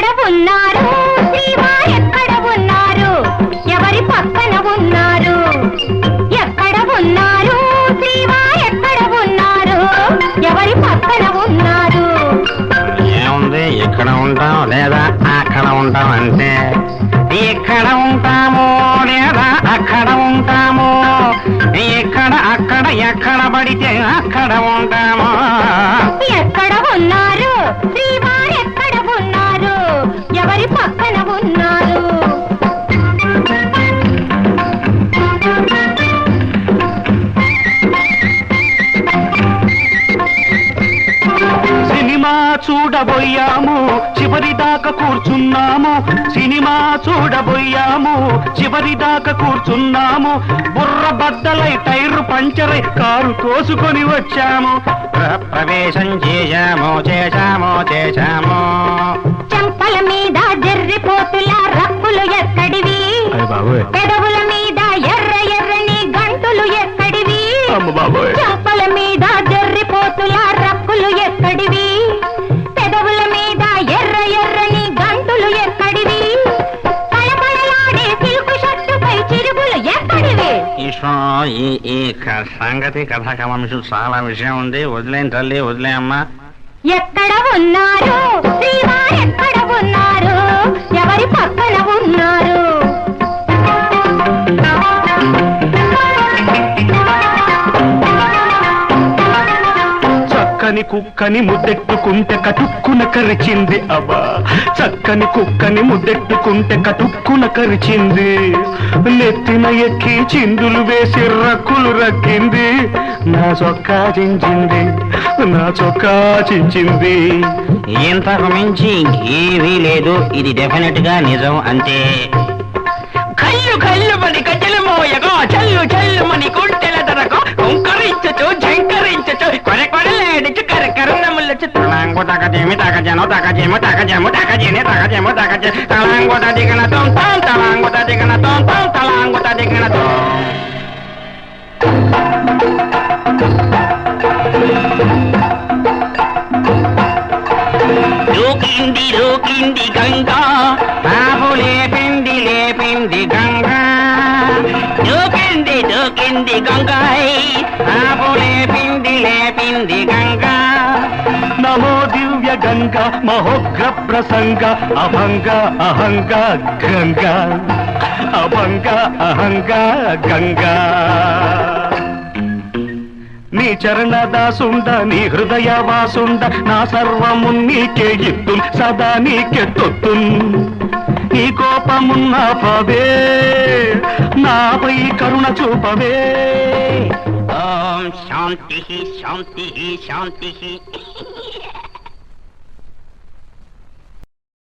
ఎక్కడ ఉన్నారు శ్రీవారు ఎక్కడ ఉన్నారు ఎవరి పక్కన ఉన్నారు? ఎక్కడ ఉన్నారు శ్రీవారు ఎక్కడ ఉన్నారు ఎవరి పక్కన ఉన్నారు? ఏముంది? ఇక్కడ ఉంటాం లేదా అక్కడ ఉంటాం అంటే? ఇక్కడ ఉంటాము లేదా అక్కడ ఉంటాము? ఇక్కడ అక్కడ ఎక్కడ పడితే అక్కడ ఉంటాము? ఎక్కడ ఉన్నారు శ్రీవారు సినిమా చూడబోయాము చివరి దాకా కూర్చున్నాము. సినిమా చూడబోయాము చివరి దాకా కూర్చున్నాము. బుర్ర బద్దలై టైర్ పంచరై కారు తోసుకొని వచ్చాము. ప్ర- ప్రవేశం చేశాము చేశాము చేశాము. చెంపల మీద జర్రిపోతుల రప్పులు ఎక్కడివి? బాబోయ్. ఎక్కడివి ఈ ఈ సంగతి కథ కమంశం చాలా విషయం ఉంది. వదిలేం తల్లి వదిలే అమ్మా. ఎక్కడ ఉన్నారు? శ్రీవారు ఎక్కడ ఉన్నారు? చక్కని కుక్కని ముద్దెట్టుకుంటే కటుక్కున కరిచింది అబ్బా చక్కని కుక్కని ముద్దెట్టుకుంటే కటుక్కున కరిచింది. నెత్తిన ఎక్కి చిందులు వేసి రక్కులు రక్కింది. నా చొక్కా చించింది నా చొక్కా చించింది. ఇంతకు మించి ఇంకేమీ లేదు. ఇది డెఫినెట్గా నిజం అంతే కళ్ళు కళ్ళు మని కట్టెల మోయగా చల్లు చల్లు మని గుంటెల దరకు తలాంగు తగజేమి తగజను తగజేము తగజేము తగజేని తగజేము తగజే తలాంగు తదిగన తోం తాం తలాంగు తదిగన తోం తాం తలాంగు తదిగన తోం దూకింది దూకింది గంగా బాబు లేపింది లేపింది గంగా దూకింది దూకింది గంగాయ్ అభంగ మహోగ్ర ప్రసంగ అభంగ అహంగ గంగ. అభంగ అహంగ గంగా. నీ చరణ దాసుండ నీ హృదయ వాసుండ నా సర్వము నీకే ఇత్తు సదా నీకే నీ కోపమున్న పవే నాపై కరుణ చూపవే. శాంతి శాంతి శాంతి.